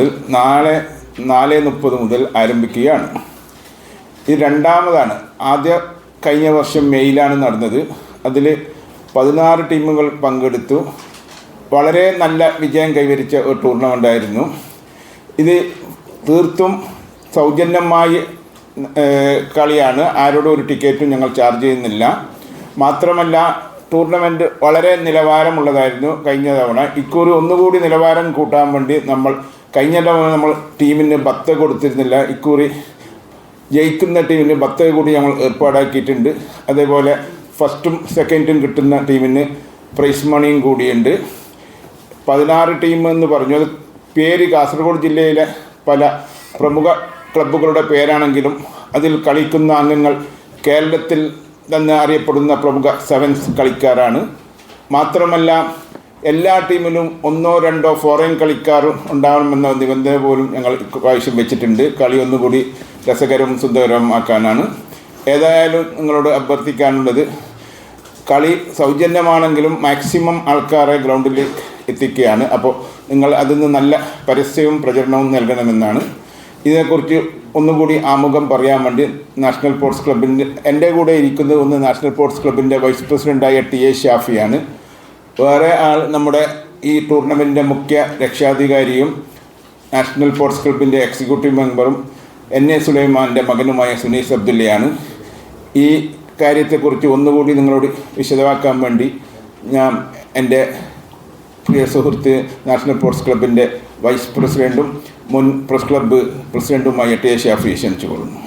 ഗ്രൗണ്ടിൽ നാളെ നാല് മുപ്പത് മുതൽ ആരംഭിക്കുകയാണ്. ഇത് രണ്ടാമതാണ്. ആദ്യ കഴിഞ്ഞ വർഷം മെയ്യിലാണ് നടന്നത്. അതിൽ പതിനാറ് ടീമുകൾ പങ്കെടുത്തു. വളരെ നല്ല വിജയം കൈവരിച്ച ഒരു ടൂർണമെന്റായിരുന്നു ഇത് തീർത്തും സൗജന്യമായി കളിയാണ്. ആരോടും ഒരു ടിക്കറ്റും ഞങ്ങൾ ചാർജ് ചെയ്യുന്നില്ല. മാത്രമല്ല ടൂർണമെന്റ് വളരെ നിലവാരമുള്ളതായിരുന്നു കഴിഞ്ഞ തവണ. ഇക്കുറി ഒന്നുകൂടി നിലവാരം കൂട്ടാൻ വേണ്ടി നമ്മൾ കഴിഞ്ഞ തവണ നമ്മൾ ടീമിന് ബത്ത കൊടുത്തിരുന്നില്ല. ഇക്കുറി ജയിക്കുന്ന ടീമിന് ബത്ത കൂടി ഞങ്ങൾ ഏർപ്പാടാക്കിയിട്ടുണ്ട്. അതേപോലെ ഫസ്റ്റും സെക്കൻഡും കിട്ടുന്ന ടീമിന് പ്രൈസ് മണിയും കൂടിയുണ്ട്. പതിനാറ് ടീം എന്ന് പറഞ്ഞു. അത് പേര് കാസർഗോഡ് ജില്ലയിലെ പല പ്രമുഖ ക്ലബ്ബുകളുടെ പേരാണെങ്കിലും അതിൽ കളിക്കുന്ന അംഗങ്ങൾ കേരളത്തിൽ തന്നെ അറിയപ്പെടുന്ന പ്രമുഖ സെവൻസ് കളിക്കാരാണ്. മാത്രമല്ല എല്ലാ ടീമിലും ഒന്നോ രണ്ടോ ഫോറിൻ കളിക്കാർ ഉണ്ടാവണമെന്ന നിബന്ധന പോലും ഞങ്ങൾ പ്രാവശ്യം വെച്ചിട്ടുണ്ട്. കളി ഒന്നുകൂടി രസകരവും സുന്ദരവും ആക്കാനാണ് ഏതായാലും നിങ്ങളോട് അഭ്യർത്ഥിക്കാനുള്ളത് കളി സൗജന്യമാണെങ്കിലും മാക്സിമം ആൾക്കാരെ ഗ്രൗണ്ടിൽ എത്തിക്കുകയാണ്. അപ്പോൾ നിങ്ങൾ അതിൽ നിന്ന് നല്ല പരസ്യവും പ്രചരണവും നൽകണമെന്നാണ്. ഇതിനെക്കുറിച്ച് ഒന്നുകൂടി ആമുഖം പറയാൻ വേണ്ടി നാഷണൽ സ്പോർട്സ് ക്ലബിന്റെ എന്റെ കൂടെ ഇരിക്കുന്നത് ഒന്ന് നാഷണൽ സ്പോർട്സ് ക്ലബിന്റെ വൈസ് പ്രസിഡന്റായ ടി എ ഷാഫിയാണ്. വേറെ ആൾ നമ്മുടെ ഈ ടൂർണമെന്റിന്റെ മുഖ്യ രക്ഷാധികാരിയും നാഷണൽ സ്പോർട്സ് ക്ലബിന്റെ എക്സിക്യൂട്ടീവ് മെമ്പറും എൻ എ സുലൈമാന്റെ മകനുമായ സുനീസ് അബ്ദുല്ലയാണ് ഈ കാര്യത്തെക്കുറിച്ച് ഒന്നുകൂടി നിങ്ങളോട് വിശദമാക്കാൻ വേണ്ടി ഞാൻ എന്റെ പ്രിയ സുഹൃത്ത് നാഷണൽ സ്പോർട്സ് ക്ലബിന്റെ വൈസ് പ്രസിഡന്റും മുൻ പ്രസ് ക്ലബ്ബ് പ്രസിഡന്റുമായ ടി എ ഷാഫി ക്ഷണിച്ചുകൊള്ളുന്നു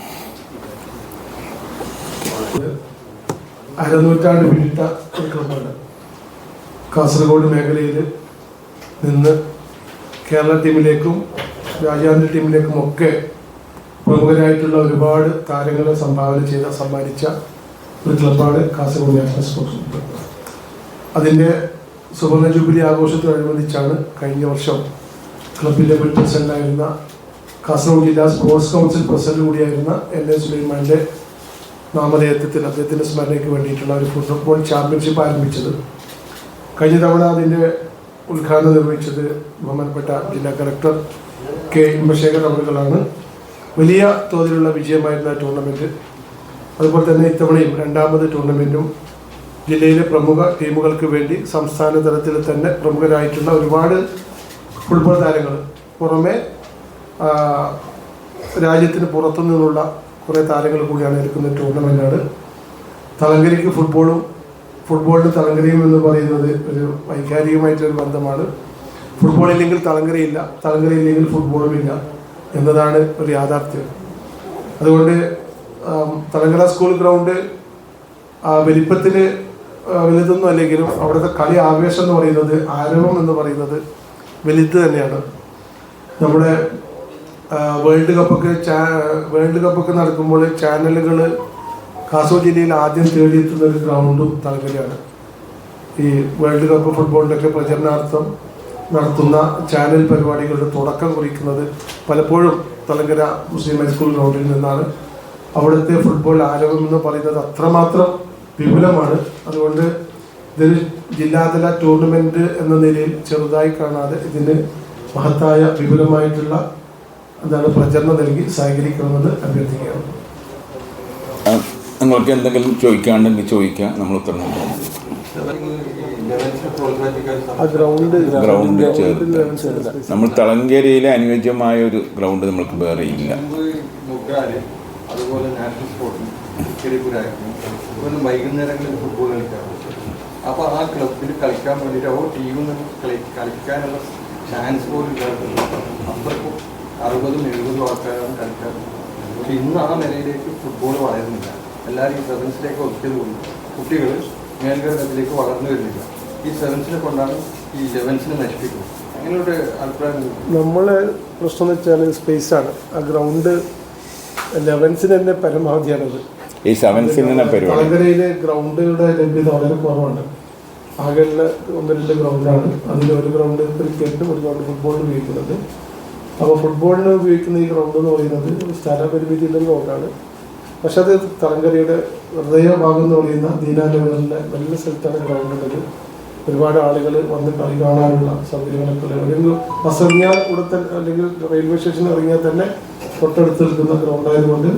അരനൂറ്റാണ്ട് പിന്നിട്ട ക്ലബ്ബാണ്. കാസർഗോഡ് മേഖലയിൽ നിന്ന് കേരള ടീമിലേക്കും രാജ്യാന്തര ടീമിലേക്കും ഒക്കെ പ്രമുഖരായിട്ടുള്ള ഒരുപാട് താരങ്ങളെ സംഭാവന ചെയ്ത സമ്മാനിച്ച ഒരു ക്ലബാണ് കാസർഗോഡ് നാഷണൽ സ്പോർട്സ് ക്ലബ്ബ് അതിന്റെ സുവർണ ജൂബിലി ആഘോഷത്തോടനുബന്ധിച്ചാണ് കഴിഞ്ഞ വർഷം ക്ലബിന്റെ മുൻ പ്രസിഡന്റായിരുന്ന കാസർഗോഡ് ജില്ലാ സ്പോർട്സ് കൗൺസിൽ പ്രസിഡന്റ് കൂടിയായിരുന്ന എൻ എ സുലൈമാന്റെ നാമധേയത്വത്തിൽ അദ്ദേഹത്തിന്റെ സ്മരണയ്ക്ക് വേണ്ടിയിട്ടുള്ള ഒരു ഫുട്ബോൾ ചാമ്പ്യൻഷിപ്പ് ആരംഭിച്ചത് കഴിഞ്ഞ തവണ അതിന്റെ ഉദ്ഘാടനം നിർവഹിച്ചത് ബഹുമാനപ്പെട്ട ജില്ലാ കളക്ടർ കെ ഇമ്പശേഖർ അവറുകളാണ് വലിയ തോതിലുള്ള വിജയമായിരുന്ന ടൂർണമെന്റ് അതുപോലെ തന്നെ ഇത്തവണയും രണ്ടാമത് ടൂർണമെന്റും ജില്ലയിലെ പ്രമുഖ ടീമുകൾക്ക് വേണ്ടി സംസ്ഥാന തലത്തിൽ തന്നെ പ്രമുഖരായിട്ടുള്ള ഒരുപാട് ഫുട്ബോൾ താരങ്ങൾ പുറമെ രാജ്യത്തിന് പുറത്തു നിന്നുള്ള കുറേ താരങ്ങൾ കൂടിയാണ് എടുക്കുന്ന ടൂർണമെന്റാണ് തലങ്കരിക്ക് ഫുട്ബോളും ഫുട്ബോളിന് തലങ്കരയും എന്ന് പറയുന്നത് ഒരു വൈകാരികമായിട്ടൊരു ബന്ധമാണ്. ഫുട്ബോൾ ഇല്ലെങ്കിൽ തലങ്കരയില്ല. തലങ്കരയില്ലെങ്കിൽ ഫുട്ബോളും ഇല്ല എന്നതാണ് ഒരു യാഥാർത്ഥ്യം. അതുകൊണ്ട് തലങ്കര സ്കൂൾ ഗ്രൗണ്ട് വലിപ്പത്തിൽ വലുതൊന്നും അല്ലെങ്കിലും അവിടുത്തെ കളി ആവേശം എന്ന് പറയുന്നത് ആരവം എന്ന് പറയുന്നത് വലുത് തന്നെയാണ്. നമ്മുടെ വേൾഡ് കപ്പൊക്കെ ചാ വേൾഡ് കപ്പൊക്കെ നടക്കുമ്പോൾ ചാനലുകൾ കാസർഗോഡ് ജില്ലയിൽ ആദ്യം തേടിയെത്തുന്ന ഒരു ഗ്രൗണ്ടും തലങ്കരയാണ് ഈ വേൾഡ് കപ്പ് ഫുട്ബോളിന്റെയൊക്കെ പ്രചരണാർത്ഥം നടത്തുന്ന ചാനൽ പരിപാടികളുടെ തുടക്കം കുറിക്കുന്നത് പലപ്പോഴും തലങ്കര മുസ്ലിം ഹൈസ്കൂൾ ഗ്രൗണ്ടിൽ നിന്നാണ്. അവിടുത്തെ ഫുട്ബോൾ ആരവം എന്ന് പറയുന്നത് അത്രമാത്രം വിപുലമാണ്. അതുകൊണ്ട് ഇതൊരു ജില്ലാതല ടൂർണമെന്റ് എന്ന നിലയിൽ ചെറുതായി കാണാതെ ഇതിന് മഹത്തായ വിപുലമായിട്ടുള്ള എന്താണ് പ്രചരണം നൽകി സഹകരിക്കണമെന്ന് അഭ്യർത്ഥിക്കുകയാണ് നിങ്ങൾക്ക് എന്തെങ്കിലും ചോദിക്കാണ്ടെങ്കിൽ ചോദിക്കാം നമ്മൾ ഉത്തരം നൽകാം. ഗ്രൗണ്ട് ചേർത്ത്. നമ്മൾ തളങ്കേരിയിലെ അനുയോജ്യമായ ഒരു ഗ്രൗണ്ട് നമ്മൾക്ക് വേറെ ഇല്ല. അതുപോലെ നാഷണൽ വൈകുന്നേരങ്ങളിൽ ഫുട്ബോൾ കളിക്കാറുണ്ട് അപ്പോൾ ആ ക്ലബിൽ കളിക്കാൻ വേണ്ടിയിട്ട് ഓ ടീമിൽ നിന്ന് കളി കളിക്കാനുള്ള ചാൻസ് പോലും ഇല്ലാത്തത് അത്രക്കും അറുപതും എഴുപതും ആൾക്കാരാണ് കളിക്കാറുള്ളത് പക്ഷെ ഇന്ന് ആ നിലയിലേക്ക് ഫുട്ബോൾ വളരുന്നില്ല. എല്ലാവരും ഈ സെവൻസിലേക്ക് ഒത്തിരി കൊണ്ട് കുട്ടികൾ മേൽഗ്രഹത്തിലേക്ക് വളർന്നു വരുന്നില്ല. ഈ സെവൻസിനെ കൊണ്ടാണ് ഈ ലെവൻസിനെ നശിപ്പിക്കുന്നത്. അങ്ങനെയൊരു അഭിപ്രായം നമ്മളെ പ്രശ്നം എന്ന് വെച്ചാൽ ആണ്. ആ ഗ്രൗണ്ട് ലെവൻസിന് തന്നെ പരമാവധിയാണത്. ഈ സെവൻസിന് ഗ്രൗണ്ടുകളുടെ ലഭ്യത വളരെ കുറവാണ്. ആകെ ഒന്ന് രണ്ട് ഗ്രൗണ്ടാണ് അതിൽ ഒരു ഗ്രൗണ്ട് ക്രിക്കറ്റിനും ഒരു ഗ്രൗണ്ട് ഫുട്ബോളിന് ഉപയോഗിക്കുന്നത്. അപ്പോൾ ഫുട്ബോളിന് ഉപയോഗിക്കുന്ന ഈ ഗ്രൗണ്ട് എന്ന് പറയുന്നത് സ്ഥലപരിമിതി ഉള്ള ഗ്രൗണ്ടാണ് പക്ഷെ അത് തലങ്കരയുടെ ഹൃദയഭാഗം എന്ന് പറയുന്ന ദീനാലുകളിലെ നല്ല സ്ഥലത്താണ് ഗ്രൗണ്ടുള്ളത് ഒരുപാട് ആളുകൾ വന്ന് കളി കാണാനുള്ള സൗകര്യങ്ങളൊക്കെ ഒരു ബസ് ഇറങ്ങിയാൽ ഇവിടെ തന്നെ അല്ലെങ്കിൽ റെയിൽവേ സ്റ്റേഷനിൽ ഇറങ്ങിയാൽ തന്നെ തൊട്ടടുത്ത് നിൽക്കുന്ന ഗ്രൗണ്ടായതുകൊണ്ട്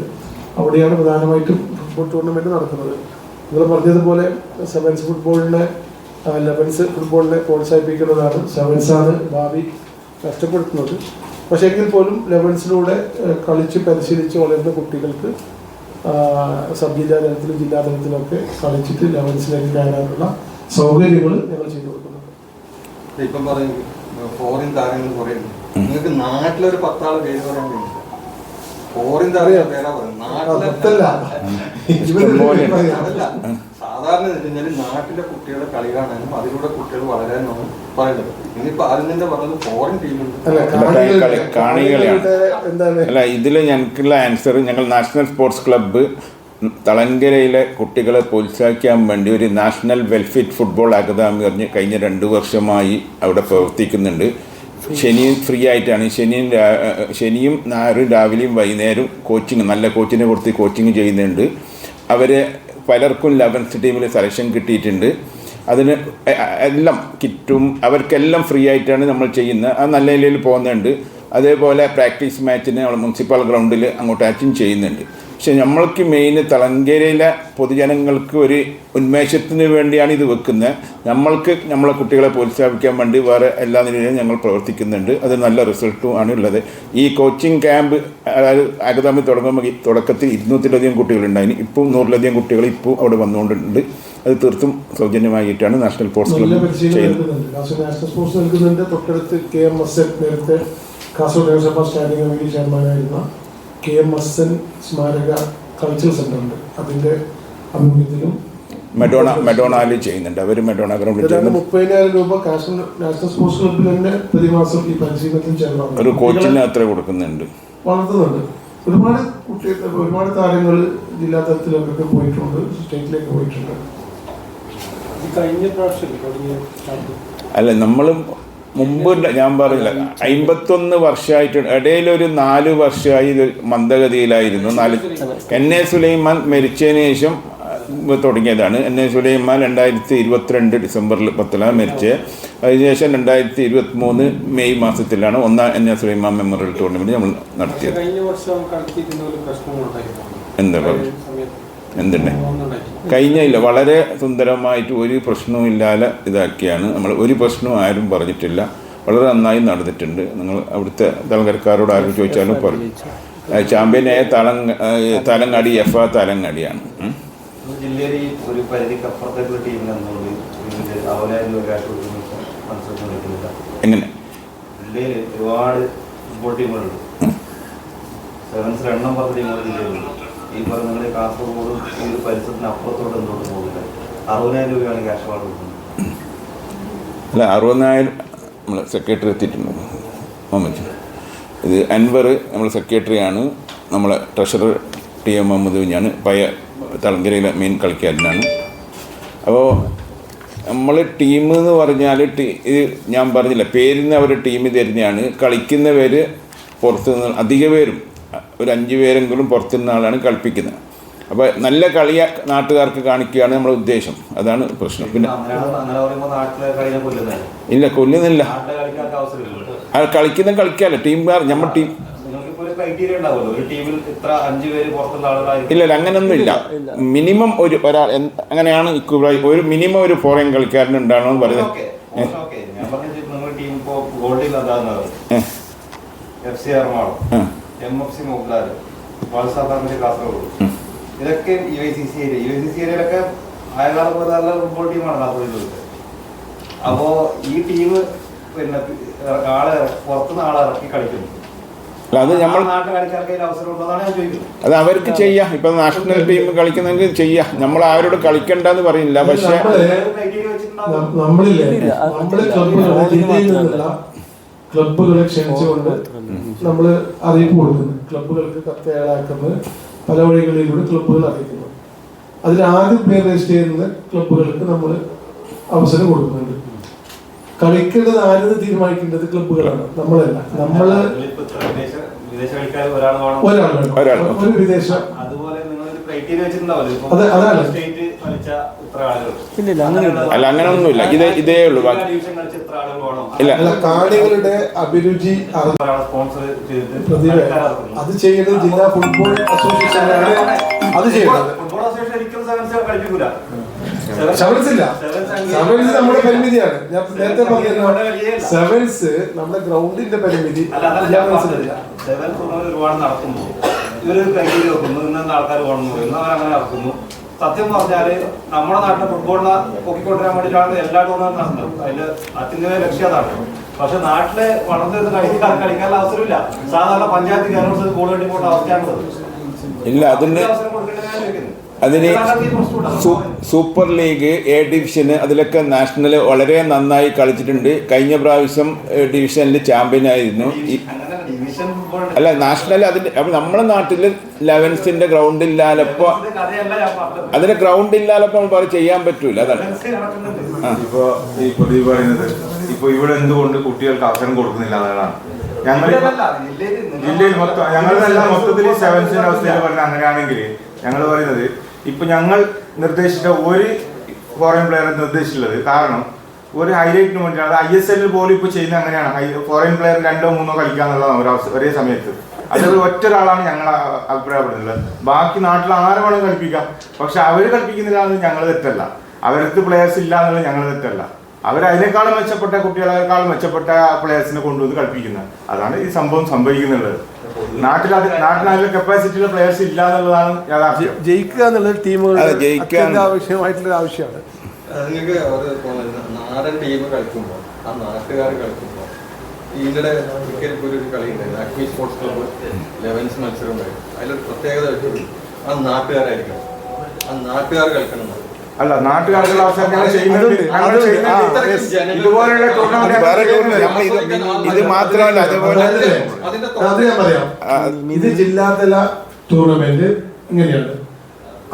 അവിടെയാണ് പ്രധാനമായിട്ടും ഫുട്ബോൾ ടൂർണമെന്റ് നടക്കുന്നത്. നിങ്ങൾ പറഞ്ഞതുപോലെ സെവൻസ് ഫുട്ബോളിനെ ലെവൻസ് ഫുട്ബോളിനെ പ്രോത്സാഹിപ്പിക്കുന്നതാണ് സെവൻസാണ് ഭാവി കഷ്ടപ്പെടുത്തുന്നത് പക്ഷേ എങ്കിൽ പോലും ലെവൻസിലൂടെ കളിച്ച് പരിശീലിച്ച് വളരുന്ന കുട്ടികൾക്ക് സബ് ജില്ലാ തലത്തിലും ജില്ലാ തലത്തിലൊക്കെ കളിച്ചിട്ട് ലെവൽസിലേക്ക് കയറാനുള്ള സൗകര്യങ്ങൾ ഞങ്ങൾ ചെയ്തു കൊടുക്കുന്നുണ്ട് ഇപ്പം പറയും ഫോറിൻ താരങ്ങൾ കുറേ. നിങ്ങൾക്ക് നാട്ടിലൊരു പത്താൾ പേര് പറയാൻ കഴിയില്ല. ഫോറിൻ താരം പേരാ പറയുന്നത് പത്തല്ല. സാധാരണ എന്ന് വെച്ചാൽ നാട്ടിലെ കുട്ടികളെ കളി കാണാനും അതിലൂടെ കുട്ടികൾ വളരാനും പറയുന്നത്. ഇനിയിപ്പോ ആദ്യം തന്നെ പറഞ്ഞത് ഫോറിൻ ടീമുണ്ട് അല്ല ഇതിൽ അല്ല ഇതിൽ ഞങ്ങൾക്കുള്ള ആൻസർ ഞങ്ങൾ നാഷണൽ സ്പോർട്സ് ക്ലബ്ബ് തളങ്കരയിലെ കുട്ടികളെ പ്രോത്സാഹിക്കാൻ വേണ്ടി ഒരു നാഷണൽ വെൽഫെയർ ഫുട്ബോൾ അക്കാദമി പറഞ്ഞ് കഴിഞ്ഞ രണ്ട് വർഷമായി അവിടെ പ്രവർത്തിക്കുന്നുണ്ട്. ശനിയും ഫ്രീ ആയിട്ടാണ്. ശനിയും ശനിയും ഞായറും രാവിലെയും വൈകുന്നേരം കോച്ചിങ് നല്ല കോച്ചിനെ കൊടുത്ത് കോച്ചിങ് ചെയ്യുന്നുണ്ട്. അവരെ പലർക്കും ലെവൻത്ത് ടീമിൽ സെലക്ഷൻ കിട്ടിയിട്ടുണ്ട്. അതിന് എല്ലാം കിറ്റും അവർക്കെല്ലാം ഫ്രീ ആയിട്ടാണ് നമ്മൾ ചെയ്യുന്നത്. അത് നല്ല നിലയിൽ പോകുന്നുണ്ട്. അതേപോലെ പ്രാക്ടീസ് മാച്ചിന് നമ്മൾ മുനിസിപ്പൽ ഗ്രൗണ്ടിൽ അങ്ങോട്ട് അറ്റൻഡ് ചെയ്യുന്നുണ്ട്. പക്ഷെ നമ്മൾക്ക് മെയിൻ തളങ്കരയിലെ പൊതുജനങ്ങൾക്ക് ഒരു ഉന്മേഷത്തിന് വേണ്ടിയാണ് ഇത് വെക്കുന്നത്. നമ്മൾക്ക് നമ്മളെ കുട്ടികളെ പ്രോത്സാഹിപ്പിക്കാൻ വേണ്ടി വേറെ എല്ലാ നിലയിലും ഞങ്ങൾ പ്രവർത്തിക്കുന്നുണ്ട്. അത് നല്ല റിസൾട്ടും ആണ് ഉള്ളത്. ഈ കോച്ചിങ് ക്യാമ്പ് അതായത് അകദാമി തുടങ്ങുമ്പോൾ തുടക്കത്തിൽ ഇരുന്നൂറ്റിലധികം കുട്ടികളുണ്ടായിരുന്നു ഇപ്പോൾ നൂറിലധികം കുട്ടികൾ ഇപ്പോൾ അവിടെ വന്നുകൊണ്ടുണ്ട് അത് തീർത്തും സൗജന്യമായിട്ടാണ് നാഷണൽ സ്പോർട്സ് ക്ലബ്ബ് ചെയ്യുന്നത്. കാസർഗോഡ് നാഷണൽ സ്പോർട്സ് നൽകുന്നുണ്ട്. തൊട്ടടുത്ത് കെ എം എസ് എൻ നേരത്തെ കാസർഗോഡ് നഗരസഭ സ്റ്റാൻഡിംഗ് കമ്മിറ്റി ചെയർമാനായിരുന്ന കെ എം എസ് എൻ സ്മാരക കൾച്ചറൽ സെന്റർ ഉണ്ട്. അതിന്റെ ആഭിമുഖ്യത്തിലും മെഡോണ മെഡോണാലി ചെയ്യുന്നുണ്ട്. അവർ മെഡോണ ഗ്രൗണ്ടിൽ ഏതാണ്ട് ചെയ്യുന്നു. മുപ്പതിനായിരം രൂപ നാഷണൽ സ്പോർട്സ് ക്ലബിൽ തന്നെ പ്രതിമാസം ഈ പരിശീലനത്തിൽ ചേർന്നു ഒരു കോച്ചിന് അത്ര കൊടുക്കുന്നുണ്ട്. വളർത്തുന്നുണ്ട്. ഒരുപാട് കുട്ടികൾ ഒരുപാട് താരങ്ങൾ ജില്ലാ തലത്തിലൊക്കെ പോയിട്ടുണ്ട്. സ്റ്റേറ്റിലേക്ക് പോയിട്ടുണ്ട്. കഴിഞ്ഞ പ്രാവശ്യം അല്ല നമ്മൾ മുമ്പ് ഞാൻ പറഞ്ഞില്ല. അമ്പത്തൊന്ന് വർഷമായിട്ട് ഒരു നാല് വർഷമായി ഇത് മന്ദഗതിയിലായിരുന്നു. നാല് എൻ എ സുലൈമാൻ മരിച്ചതിന് ശേഷം തുടങ്ങിയതാണ്. എൻ എ സുലൈമാൻ രണ്ടായിരത്തി ഇരുപത്തിരണ്ട് ഡിസംബറിൽ പത്തിലാണ് മരിച്ചത് അതിനുശേഷം രണ്ടായിരത്തി ഇരുപത്തി മൂന്ന് മെയ് മാസത്തിലാണ് ഒന്നാം N A Sulaiman memorial tournament നമ്മൾ നടത്തിയത്. എന്താ പറയുക എന്തുണ്ട്? കഴിഞ്ഞില്ല. വളരെ സുന്ദരമായിട്ട് ഒരു പ്രശ്നവും ഇല്ലാതെ ഇതാക്കിയാണ്. നമ്മൾ ഒരു പ്രശ്നവും ആരും പറഞ്ഞിട്ടില്ല. വളരെ നന്നായി നടന്നിട്ടുണ്ട്. നിങ്ങൾ അവിടുത്തെ തലങ്കരക്കാരോട് ആരും ചോദിച്ചാലും പറയും ചാമ്പ്യനായ തലങ് തലങ്ങാടി എഫ് ആ തലങ്ങാടിയാണ് എങ്ങനെ? ഒരുപാട് ഫുട്ബോൾ ടീമുകളുണ്ട് സെവൻസിൽ എണ്ണം പത്ത് ടീമുകൾ ജില്ലയിലുണ്ട്. ഈ പറഞ്ഞ കാസർഗോഡ് ഈ ഒരു പരിസരത്തിന് അപ്പുറത്തോട്ട് എന്തുകൊണ്ട് പോകുന്നില്ല അറുപതിനായിരം രൂപയാണ് ക്യാഷ് അവാർഡ് കൊടുക്കുന്നത്. അല്ല അറുപതിനായിരം നമ്മൾ സെക്രട്ടറി എത്തിയിട്ടുണ്ട്. മുഹമ്മദ് ഇത് അൻവർ നമ്മൾ സെക്രട്ടറിയാണ് നമ്മളെ ട്രഷറർ ടി എം മുഹമ്മദ് കുഞ്ഞാണ്. പയ തളങ്കരയിലെ മെയിൻ കളിക്കാരനാണ്. അപ്പോൾ നമ്മൾ ടീം എന്ന് പറഞ്ഞാൽ ടീ ഇത് ഞാൻ പറഞ്ഞില്ല. പേരിന് അവർ ടീം തരുന്നതാണ്. കളിക്കുന്നവർ പുറത്തു നിന്ന് അധിക പേരും ഒരു അഞ്ച് പേരെങ്കിലും പുറത്തുനിന്ന ആളാണ് കളിപ്പിക്കുന്നത്. അപ്പോൾ നല്ല കളിയ നാട്ടുകാർക്ക് കാണിക്കുകയാണ് നമ്മുടെ ഉദ്ദേശം. അതാണ് പ്രശ്നം. പിന്നെ ഇല്ല കൊല്ലുന്നില്ല. ആ കളിക്കുന്ന കളിക്കാല്ല. ടീം നമ്മൾ ടീം. ഇല്ല ഇല്ല അങ്ങനൊന്നും ഇല്ല മിനിമം ഒരു ഒരാൾ അങ്ങനെയാണ് ഒരു മിനിമം ഒരു ഫോറിൻ കളിക്കാരൻ പറയുന്നത്. ഓക്കേ. ഞാൻ പറഞ്ഞത് team ഗോൾഡിൽ F C M F C Mohanlal വാൾസാഫാമിന്റെ Kasaragod. ഇതൊക്കെ U I C C area U I C C ഏരിയയിലൊക്കെ അയൽക്കാർ പോലെ നല്ല ഫുട്ബോൾ ടീമാണ് കാസർഗോഡ് അപ്പോ ഈ ടീം പിന്നെ ആളെ പുറത്തുനിന്ന് ആളെ ഇറക്കി കളിക്കുന്നു. അത് നമ്മൾ അത് അവർക്ക് ചെയ്യാം. ഇപ്പൊ നാഷണൽ ടീം കളിക്കുന്നെങ്കിൽ ചെയ്യാം. നമ്മൾ ആരോട് കളിക്കണ്ടെന്ന് പറയില്ല പക്ഷെ നമ്മളില്ലേ? നമ്മൾ ക്ലബ്ബുകളെ ജില്ലയിൽ ക്ഷണിച്ചുകൊണ്ട് നമ്മൾ അറിയിപ്പ് കൊടുക്കുന്നു. ക്ലബുകൾക്ക് കത്ത് തയ്യാറാക്കുന്നത് പല വഴികളിലൂടെ ക്ലബുകൾ അറിയിക്കുന്നു. അതിൽ ആദ്യം പേര് രജിസ്റ്റർ ചെയ്യുന്ന ക്ലബുകൾക്ക് നമ്മൾ അവസരം കൊടുക്കുന്നുണ്ട്. കളിക്കേണ്ടത് ആരെന്ന് തീരുമാനിക്കേണ്ടത് ക്ലബുകളാണ് നമ്മളല്ല. നമ്മൾ. ഒരു വിദേശ അല്ല, അങ്ങനെയൊന്നുമില്ല. ഇത് ഇതേ ഉള്ളൂ. ഇല്ല. അല്ല കാണികളുടെ അഭിരുചി. അത് ചെയ്യുന്നത് ജില്ലാ ഫുട്ബോൾ അസോസിയേഷനാണ് അത് ചെയ്യുന്നത്. ഫുട്ബോൾ അസോസിയേഷൻ ഒരിക്കലും സെവൻസ് സെവൻസ് സെവൻസ് നമ്മുടെ പരിമിതിയാണ്. ഞാൻ നേരത്തെ പറഞ്ഞത് സെവൻസ് നമ്മുടെ ഗ്രൗണ്ടിന്റെ പരിമിതി. അല്ല അതല്ല ഞാൻ പറഞ്ഞത്. സെവൻ ടൂർണമെന്റ് ഒരുപാട് നടത്തുന്നു ഇവർ ക്രൈറ്റീരിയ വെക്കുന്നു. ഇന്ന ആൾക്കാർ വേണമെന്ന് പറയുന്നു അവരങ്ങനെ നടക്കുന്നു. സത്യം പറഞ്ഞാൽ നമ്മുടെ നാട്ടിലെ ഫുട്ബോളിനെ പൊക്കിക്കൊണ്ടുവരാൻ വേണ്ടിയിട്ടാണ് എല്ലാ ടൂർണമെന്റ് നടത്തുന്നത് അതിൽ അത്യന്തിക ലക്ഷ്യം അതാണ്. പക്ഷെ നാട്ടിലെ വളർന്നു വരുന്ന കളിക്കാർ കളിക്കാനുള്ള അവസരമില്ല. സാധാരണ പഞ്ചായത്ത് കേരളത്തിൽ ഗോൾ വേണ്ടി പോകേണ്ട അവസ്ഥയാണുള്ളത് ഇല്ല അതിന് അതിന് നാട്ടിൽ സൂപ്പർ ലീഗ് എ ഡിവിഷന് അതിലൊക്കെ നാഷണൽ വളരെ നന്നായി കളിച്ചിട്ടുണ്ട്. കഴിഞ്ഞ പ്രാവശ്യം ഡിവിഷനിൽ ചാമ്പ്യൻ ആയിരുന്നു. അല്ല നാഷണൽ അതിന്റെ അപ്പം നമ്മുടെ നാട്ടിൽ ലെവൻസിന്റെ ഗ്രൗണ്ട് ഇല്ലാലപ്പോ കഥയല്ല അതിന് ഗ്രൗണ്ട് ഇല്ലാലപ്പോ നമ്മൾ പറയും ചെയ്യാൻ പറ്റൂല അതാണ്. ഇപ്പൊ ഈ പ്രദീപ് പറയുന്നത് ഇപ്പൊ ഇവിടെ എന്തുകൊണ്ട് കുട്ടികൾക്ക് അവസരം കൊടുക്കുന്നില്ല ഞങ്ങൾ ജില്ലയിൽ മൊത്തം ഞങ്ങളെല്ലാം മൊത്തത്തിൽ സെവൻസിന്റെ അവസ്ഥയിൽ പറഞ്ഞ അങ്ങനെയാണെങ്കിൽ ഞങ്ങൾ പറയുന്നത് ഇപ്പൊ ഞങ്ങൾ നിർദ്ദേശിച്ച ഒരു ഫോറിൻ പ്ലെയറെ നിർദ്ദേശിച്ചുള്ളത് കാരണം ഒരു ഹൈലൈറ്റിന് വേണ്ടിയാണ്. ഐ എസ് എല്ലിൽ പോലും ഇപ്പൊ ചെയ്യുന്നത് അങ്ങനെയാണ്. ഫോറിൻ പ്ലെയർ രണ്ടോ മൂന്നോ കളിക്കാന്നുള്ളതാണ് ഒരു അവസ്ഥ ഒരേ സമയത്ത്. അത് ഒറ്റ ഒരാളാണ് ഞങ്ങൾ അഭിപ്രായപ്പെടുന്നത്. ബാക്കി നാട്ടിൽ ആരെ വേണം കളിപ്പിക്കാം. പക്ഷെ അവർ കളിപ്പിക്കുന്നില്ല എന്ന് ഞങ്ങൾ തെറ്റല്ല. അവരടുത്ത് പ്ലെയേഴ്സ് ഇല്ല എന്നുള്ളത് ഞങ്ങൾ തെറ്റല്ല. അവർ അതിനേക്കാളും മെച്ചപ്പെട്ട കുട്ടികളെക്കാളും മെച്ചപ്പെട്ട പ്ലെയേഴ്സിനെ കൊണ്ടുവന്ന് കളിപ്പിക്കുന്നത്. അതാണ് ഈ സംഭവം സംഭവിക്കുന്നുള്ളത്. നാട്ടിൽ അത് നാട്ടിൽ അതിന്റെ കപ്പാസിറ്റിയുള്ള പ്ലെയേഴ്സ് ഇല്ല എന്നുള്ളതാണ് യാഥാർത്ഥ്യം. ജയിക്കുക എന്നുള്ളത് ടീമുകൾ അതെ, ആവശ്യമായിട്ടുള്ള ആവശ്യമാണ്. നിങ്ങൾക്ക് ഒരു നാടൻ ടീം കളിക്കുമ്പോൾ ആ നാട്ടുകാർ കളിക്കുമ്പോൾ ഈയിടെ ക്രിക്കറ്റ് ഒരു കളി ഉണ്ടായിരുന്നു അക്മി സ്പോർട്സ് ക്ലബ്ബ് ലെവൻസ് മത്സരം ഉണ്ടായിരുന്നു അതിലൊരു പ്രത്യേകത ആ നാട്ടുകാരായിരിക്കണം. ആ നാട്ടുകാർ കളിക്കണം. അല്ല നാട്ടുകാർക്കുള്ള അവസരം ചെയ്യുന്നുണ്ട്. ടൂർണമെന്റ് നമ്മൾ ഇത് ഇത് മാത്രമല്ല അതുപോലെ അതിന്റെ അത് ഞാൻ പറയാം. ഇത് ജില്ലാതല ടൂർണമെന്റ് ഇങ്ങനെയാണ്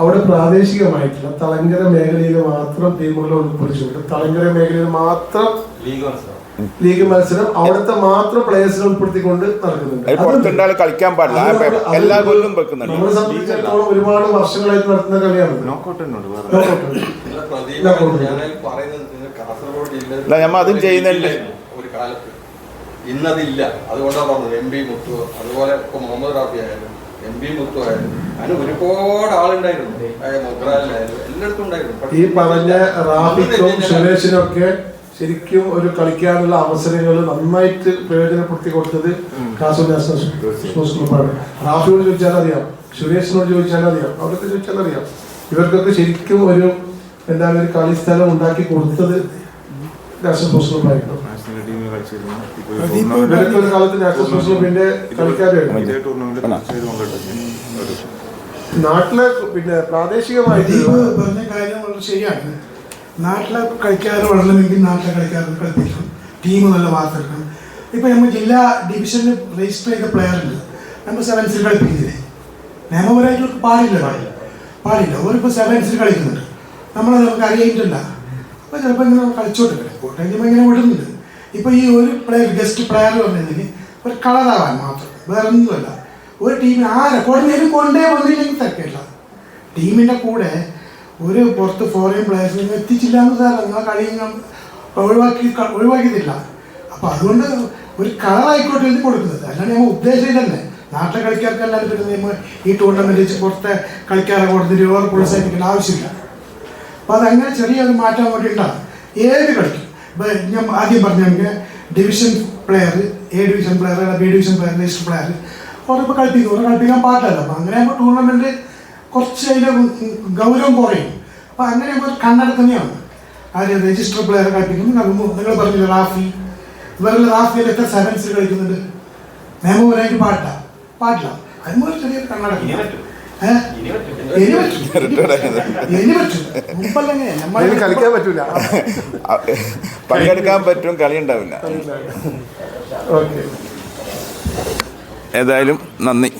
അവിടെ പ്രാദേശികമായിട്ടുള്ള തളങ്കര മേഖലയിൽ മാത്രം ടീമുകളെ ഉൾപ്പെടുത്തിക്കൊണ്ട് തളങ്കര മേഖലയിൽ മാത്രം ലീഗ് മത്സരം. ലീഗ് മത്സരം അവിടുത്തെ മാത്രം പ്ലേയേഴ്സിനെ ഉൾപ്പെടുത്തിക്കൊണ്ട് നടക്കുന്നുണ്ട്. കളിക്കാൻ പാടില്ല. എല്ലാ കൊല്ലം വെക്കുന്നുണ്ട്. നമ്മളെ സംബന്ധിച്ചിടത്തോളം ഒരുപാട് വർഷങ്ങളായിട്ട് നടത്തുന്ന കളിയാണ് ഇല്ല, അതും ചെയ്യുന്നുണ്ട്. ഒരു കാലത്ത്. ഇന്നതില്ല. അതുകൊണ്ടാണ് പറഞ്ഞത്. എം പി മുത്തു അതുപോലെ ഇപ്പൊ മുഹമ്മദ് റാഫി ആയാലും എം പി മുത്തു ആയാലും അതിന് ഒരുപാട് ആളുണ്ടായിരുന്നു. മുദ്രാലായാലും എല്ലായിടത്തും ഉണ്ടായിരുന്നു. ഈ പറഞ്ഞ റാഫിക്കും സുരേഷിനൊക്കെ ഒക്കെ ശരിക്കും ഒരു കളിക്കാനുള്ള അവസരങ്ങൾ നന്നായിട്ട് പ്രയോജനപ്പെടുത്തി കൊടുത്തത് കാസർഗോഡ് നാഷണൽ സ്പോർട്സ് ക്ലബ്ബാണ്. റാഫിയോട് ചോദിച്ചാൽ അറിയാം സുരേഷിനോട് ചോദിച്ചാൽ അറിയാം അവരൊക്കെ ചോദിച്ചാൽ അറിയാം. ഇവർക്കൊക്കെ ശരിക്കും ഒരു എന്താണ് ഒരു കളിസ്ഥലം ഉണ്ടാക്കി കൊടുത്തത് നാഷണൽ സ്പോർട്സ് ടീമിൽ കളിച്ചിരുന്നു ഇപ്പൊ ഈ ടൂർണമെന്റ് സ്പോർട്സ് കളിക്കാരായിരുന്നു. ടൂർണമെന്റ് ഒരു നാട്ടിലെ പിന്നെ പ്രാദേശികമായിട്ട് പറഞ്ഞ കാര്യം വളരെ ശരിയാണ്. നാട്ടിലെ കളിക്കാർ വളരണമെങ്കിൽ നാട്ടിലെ കളിക്കാർ കളിപ്പിക്കണം. ടീം നല്ല വാർത്തെടുക്കണം ഇപ്പൊ നമ്മൾ ജില്ലാ ഡിവിഷനിൽ രജിസ്റ്റർ ചെയ്ത പ്ലെയർ ഉണ്ട് നമ്മൾ സെവൻസിൽ കളിപ്പിക്കുന്നില്ലേ? നിയമപരമായിട്ട് അവർക്ക് പാടില്ല പാടില്ല. അവരിപ്പോൾ സെവൻസിൽ കളിക്കുന്നുണ്ട്. നമ്മളത് നമുക്ക് അറിയിട്ടില്ല അപ്പോൾ ചിലപ്പോൾ ഇങ്ങനെ കളിച്ചോട്ടെ കോട്ടയം ഇങ്ങനെ വിടുന്നുണ്ട് ഇപ്പോൾ ഈ ഒരു പ്ലെയർ ഗസ്റ്റ് പ്ലെയർ വന്നതിന് ഒരു കളറാവാൻ മാത്രം. വേറെ ഒന്നുമല്ല ഒരു ടീമിന് ആരെ റെക്കോർഡിനേലും കൊണ്ടേ വന്നില്ലെങ്കിൽ തെക്കില്ല ടീമിന്റെ കൂടെ ഒരു പുറത്ത് ഫോറിൻ പ്ലേയേഴ്സിനെ എത്തിച്ചില്ല എന്ന് സാർ നിങ്ങളെ കളി നിങ്ങൾ ഒഴിവാക്കി ഒഴിവാക്കിയതില്ല. അപ്പോൾ അതുകൊണ്ട് ഒരു കളറായിക്കോട്ടെ എന്ന് കൊടുക്കുന്നത്. അല്ലാണ്ട് നമ്മൾ തന്നെ നാട്ടിലെ കളിക്കാർക്കല്ലാണ്ട് പിന്നെ ഈ ടൂർണമെന്റ് വെച്ച് പുറത്തെ കളിക്കാരെ കൊടുത്തിട്ട് ഓവർ പ്രോത്സാഹിപ്പിക്കേണ്ട ആവശ്യമില്ല. അപ്പോൾ അതങ്ങനെ ചെറിയൊരു മാറ്റം അങ്ങോട്ട് ഉണ്ടാകും. ഏത് കളിക്കും? ഞാൻ ആദ്യം പറഞ്ഞ division player A division player അല്ല B division player list player അവരിപ്പോൾ കളിപ്പിക്കും അവരെ കളിപ്പിക്കാൻ പാടില്ല അപ്പോൾ അങ്ങനെ ആകുമ്പോൾ ടൂർണമെന്റ് കുറച്ച് അതിന്റെ ഗൗരവം കുറയും. അപ്പോൾ അങ്ങനെ ആകുമ്പോൾ കണ്ണടക്കുന്നതാണ് ആര് രജിസ്റ്റർ പ്ലെയർ കളിപ്പിക്കുന്നു നിങ്ങൾ പറഞ്ഞില്ല റാഫി? ഇവരെല്ലാം റാഫിയിലൊക്കെ സെവൻസ് കളിക്കുന്നുണ്ട്? നിയമപരമായിട്ട് പാടില്ല പാടില്ല അതിന് ചെറിയൊരു കണ്ണടക്കം കളിക്കാൻ പറ്റൂല. പങ്കെടുക്കാൻ പറ്റും കളി ഉണ്ടാവില്ല. ഓക്കെ ഏതായാലും നന്ദി.